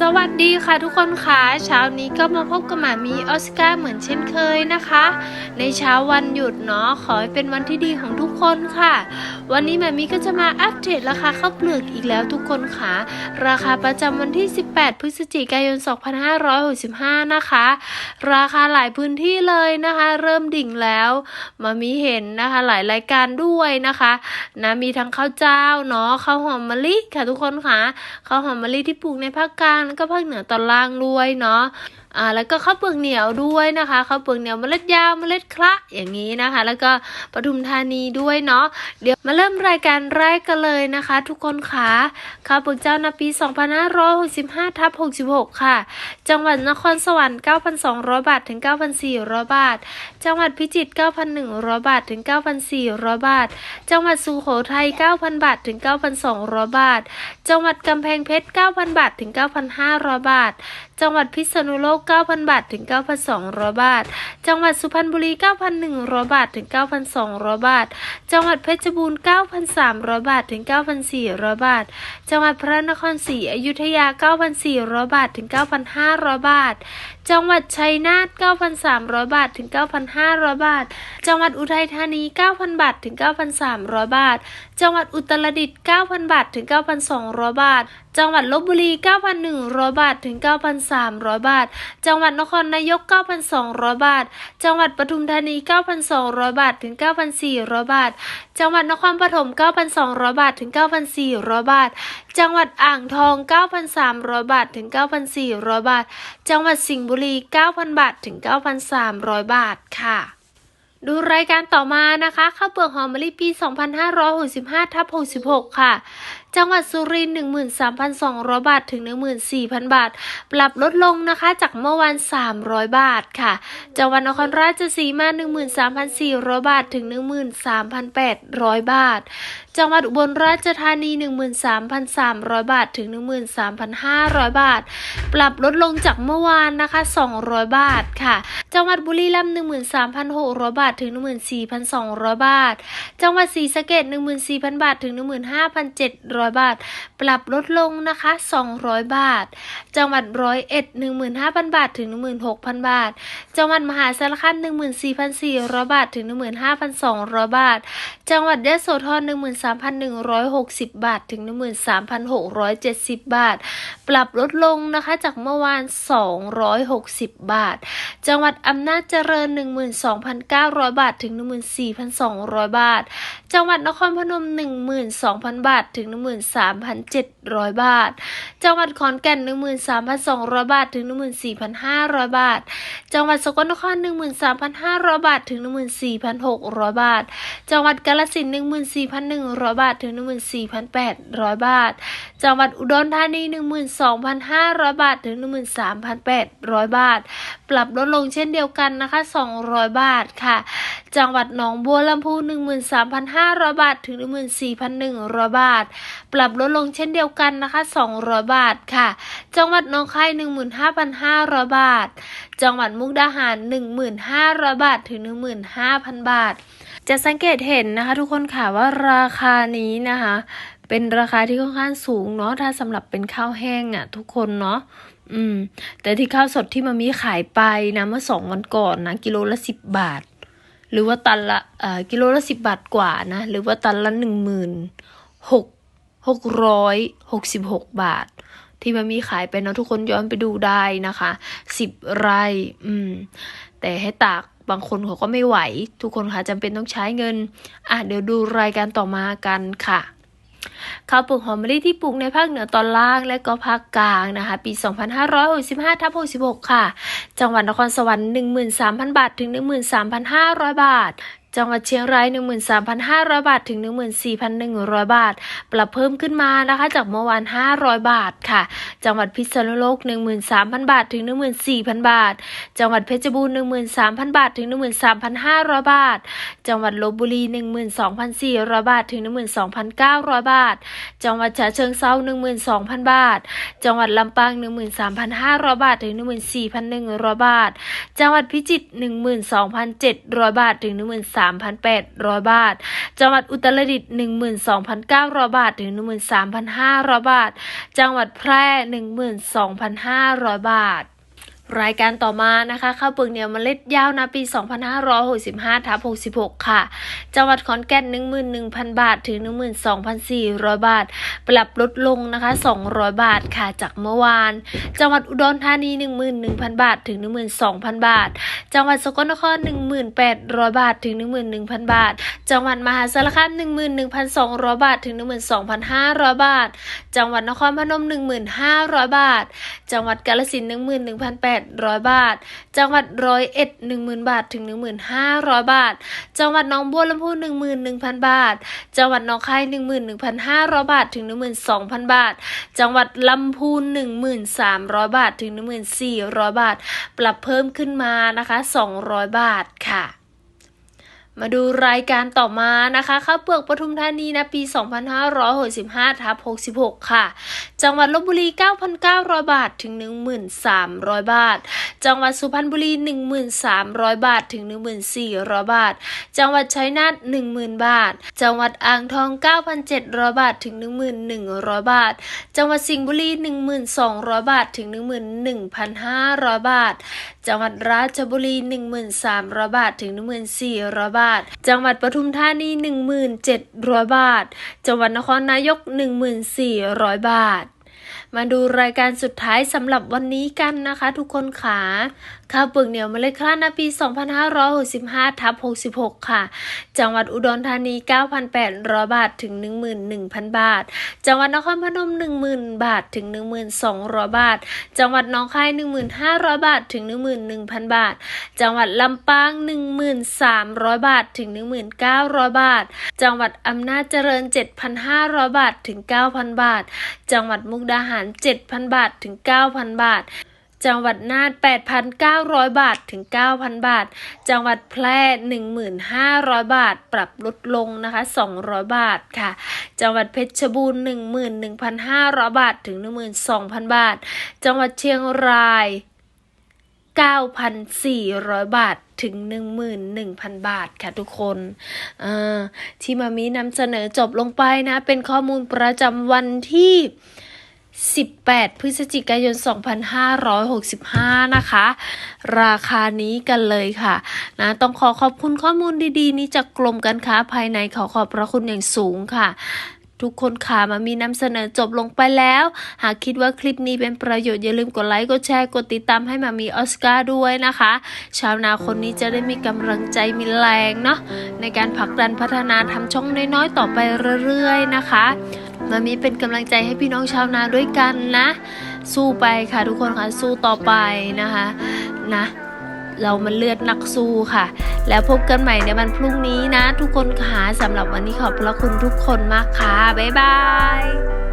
สวัสดีค่ะทุกคนค่ะเช้านี้ก็มาพบกับหมามีออสการ์เหมือนเช่นเคยนะคะ ในเช้าวันหยุดเนาะขอให้เป็นวันที่ดีของทุกคนค่ะ วันนี้หมามีก็จะมาอัปเดตราคาข้าวเปลือกอีกแล้วทุกคนค่ะ ราคาประจำวันที่ 18 พฤศจิกายน 2565 นะคะ ราคาหลายพื้นที่เลยนะคะ เริ่มดิ่งแล้วมามีเห็นนะคะหลายรายการด้วยนะคะนะมีทั้งข้าวเจ้าเนาะข้าวหอมมะลิค่ะทุกคนค่ะข้าวหอมมะลิที่ปลูกในภาคกลางแล้วก็ภาคเหนือตอนล่างด้วยเนาะ อ่าแล้วก็ข้าวเปลือกเหนียวด้วยนะคะข้าวเปลือกเหนียวเมล็ดยาวเมล็ดคละอย่างนี้นะคะ แล้วก็ปทุมธานีด้วยเนาะเดี๋ยวมาเริ่มรายการแรกกันเลยนะคะ ทุกคนค่ะข้าวเปลือกเจ้านาปี 2565ทับ66 ค่ะ จังหวัดนครสวรรค์ 9,200 บาทถึง 9,400 บาท จังหวัดพิจิตร 9,100 บาทถึง 9,400 บาท จังหวัดสุโขทัย 9,000 บาทถึง 9,200 บาท จังหวัดกำแพงเพชร 9,000 บาทถึง 9,500 บาทจังหวัดพิษณุโลก 9,000 บาทถึง 9,200 บาท จังหวัดสุพรรณบุรี 9,100 บาทถึง 9,200 บาท จังหวัดเพชรบูรณ์ 9,300 บาทถึง 9,400 บาท จังหวัดพระนครศรีอยุธยา 9,400 บาทถึง 9,500 บาท จังหวัดชัยนาท 9,300 บาทถึง 9,500 บาท จังหวัดอุทัยธานี 9,000 บาทถึง 9,300 บาท จังหวัดอุตรดิตถ์ 9,000 บาทถึง 9,200 บาท จังหวัดลบบุรี 9,100 บาทถึง9,300 บาท จังหวัดนครนายก 9,200 บาท จังหวัดปทุมธานี 9,200 บาทถึง 9,400 บาท จังหวัดนครปฐม 9,200 บาทถึง 9,400 บาท จังหวัดอ่างทอง 9,300 บาทถึง 9,400 บาท จังหวัดสิงห์บุรี 9,000 บาทถึง 9,300 บาทค่ะดูรายการต่อมานะคะข้าวเปลือกหอมมะลิปี 2565ทับ66 ค่ะ จังหวัดสุรินทร์13,200 บาท ถึง 14,000 บาท ปรับลดลงนะคะจากเมื่อวาน300 บาทค่ะ จังหวัดนครราชสีมา 13,400 บาท ถึง 13,800 บาท จังหวัดอุบลราชธานี 13,300 บาท ถึง 13,500 บาท ปรับลดลงจากเมื่อวานนะคะ 200 บาทค่ะ จังหวัดบุรีรัมย์13,600 บาท ถึง 14,200 บาท จังหวัดศรีสะเกษ14,000 บาท ถึง 15,700 100 บาท ปรับลดลงนะคะ 200 บาท จังหวัดร้อยเอ็ด15,000 บาทถึง 16,000 บาท จังหวัดมหาสารคาม14,400 บาทถึง 15,200 บาท จังหวัดยะโสธร13,160 บาทถึง 13,670 บาท ปรับลดลงนะคะจากเมื่อวาน 260 บาท จังหวัดอำนาจเจริญ 12,900 บาทถึง 14,200 บาท จังหวัดนครพนม 12,000 บาทถึง13,700 บาท จังหวัดขอนแก่น 13,200 บาท ถึง 14,500 บาท จังหวัดสกลนคร 13,500 บาท ถึง 14,600 บาท จังหวัดกาฬสินธุ์14,100 บาท ถึง 14,800 บาท จังหวัดอุดรธานี 12,500 บาท ถึง 13,800 บาท ปรับลดลงเช่นเดียวกันนะคะ 200 บาทค่ะ จังหวัดหนองบัวลำพู 13,500 บาท ถึง 14,100 บาท ปรับลดลงเช่นเดียวกันนะคะ 200 บาทค่ะ จังหวัดหนองคาย 15,500 บาท จังหวัดมุกดาหาร 1,500 บาท ถึง 15,000 บาท จะสังเกตเห็นนะคะ ทุกคนค่ะว่าราคานี้นะคะ เป็นราคาที่ค่อนข้างสูงเนาะ ถ้าสำหรับเป็นข้าวแห้งอะ่ะทุกคนเนาะอืม แต่ที่ข้าวสดที่มามีขายไปนะเมื่อสองวันก่อนนะ กิโลละสิบบาท หรือว่าตันละกิโลละสิบบาทกว่านะ หรือว่าตันละหนึ่งหมื่นหกหกร้อยหกสิบหกบาท ที่มันมีขายไปเนาะทุกคนย้อนไปดูได้นะคะสิบไร่อืม แต่ให้ตากบางคนเขาก็ไม่ไหว ทุกคนค่ะจำเป็นต้องใช้เงิน อะเดี๋ยวดูรายการต่อมากันค่ะ ข้าวปลูกหอมมะลิที่ปลูกในภาคเหนือตอนล่างและก็ภาคกลางนะคะ ปี 2565ทับ66 ค่ะ จังหวัดนครสวรรค์ 13,000 บาท ถึง 13,500 บาท จังหวัดเชียงราย 13,500 บาท ถึง 14,100 บาท ปรับเพิ่มขึ้นมานะคะ จากเมื่อวาน 500 บาทค่ะ จังหวัดพิษณุโลก 13,000 บาท ถึง 14,000 บาท จังหวัดเพชรบูรณ์ 13,000 บาท ถึง 13,500 บาท จังหวัดลบบุรี 12,400 บาท ถึง 12,900 บาท จังหวัดฉะเชิงเทรา12,000 บาท จังหวัดลำปาง 13,500 บาท ถึง 14,100 บาท จังหวัดพิจิตร 12,700 บาท ถึง 13,000 13,800 บาท จังหวัดอุตรดิตถ์12,900 บาท ถึง 13,500 บาท จังหวัดแพร่ 12,500 บาท รายการต่อมานะคะข้าวเปลือกเหนียวมเมล็ดยาวนะปี 2565ทับ66 ค่ะ จังหวัดขอนแก่น 11,000 บาท ถึง 12,400 บาท ปรับลดลงนะคะ 200 บาทค่ะจากเมื่อวาน จังหวัดอุดรธานี 11,000 บาท ถึง 12,000 บาท จังหวัดสกลนคร 1,800 บาท ถึง 11,000 บาท จังหวัดมหาสารคาม11,200 บาท ถึง 12,500 บาท จังหวัดนครพนม 1,500 บาท จังหวัดกาฬสินธุ์11,800 800 บาท จังหวัดร้อยเอ็ด10,000 บาทถึง 1,500 บาท จังหวัดน้องบัวลำพู11,000 บาท จังหวัดน้องคาย11,500 บาทถึง 12,000 บาท จังหวัดลำพูน1,300 บาทถึง 1,400 บาท ปรับเพิ่มขึ้นมานะคะ 200 บาทค่ะ มาดูรายการต่อมานะคะข้าวเปลือกปทุมธานีนะปี 2565ทับ66 ค่ะ จังหวัดลบบุรี 9,900 บาทถึง 1,300 บาท จังหวัดสุพรรณบุรี 1,300 บาทถึง 1,400 บาท จังหวัดชัยนาท10,000 บาท จังหวัดอ่างทอง 9,700 บาทถึง 1,100 บาท จังหวัดสิงห์บุรี 1,200 บาทถึง 11,500 บาท จังหวัดราชบุรี 1,300 บาทถึง 1,400 บาทาท จังหวัดปทุมธานี 1,700 บาท จังหวัดนครนายก 1,400 บาท มาดูรายการสุดท้ายสำหรับวันนี้กันนะคะ ทุกคนขาข้าวเปลือกเหนียวเมล็ดข้าวนาปี 2565ทับ66 ค่ะ จังหวัดอุดรธานี 9,800 บาทถึง 11,000 บาท จังหวัดนครพนม 10,000 บาทถึง 1,200 บาท จังหวัดหนองคาย 1,500 บาทถึง 11,000 บาท จังหวัดลำปาง 1,300 บาทถึง 1,900 บาท จังหวัดอำนาจเจริญ 7,500 บาทถึง 9,000 บาท จังหวัดมุกดาหาร7,000 บาทถึง 9,000 บาท จังหวัดน่าน 8,900 บาทถึง 9,000 บาท จังหวัดแพร่ 1,500 บาท ปรับลดลงนะคะ 200 บาทค่ะ จังหวัดเพชรบูรณ์ 11,500 บาทถึง 12,000 บาท จังหวัดเชียงราย 9,400 บาทถึง 11,000 บาทค่ะทุกคนที่มามีนำเสนอจบลงไปนะ เป็นข้อมูลประจำวันที่ 18 พฤศจิกายน 2565 นะคะ ราคานี้กันเลยค่ะนะต้องขอขอบคุณข้อมูลดีๆ นี้จากกรมการค้าภายในขอขอบพระคุณอย่างสูงค่ะทุกคนค่ะมามีนำเสนอจบลงไปแล้ว หากคิดว่าคลิปนี้เป็นประโยชน์อย่าลืมกดไลค์กดแชร์กดติดตามให้มามีออสการ์ด้วยนะคะ ชาวนาคนนี้จะได้มีกำลังใจมีแรงเนาะในการผลักดันพัฒนาทำช่องน้อยๆ ต่อไปเรื่อยๆนะคะ มามีเป็นกำลังใจให้พี่น้องชาวนาด้วยกันนะ สู้ไปค่ะทุกคนค่ะสู้ต่อไปนะคะนะเรามันเลือดนักสู้ค่ะ แล้วพบกันใหม่ในวันพรุ่งนี้นะ ทุกคนค่ะสำหรับวันนี้ขอบพระคุณทุกคนมากค่ะ บ๊ายบาย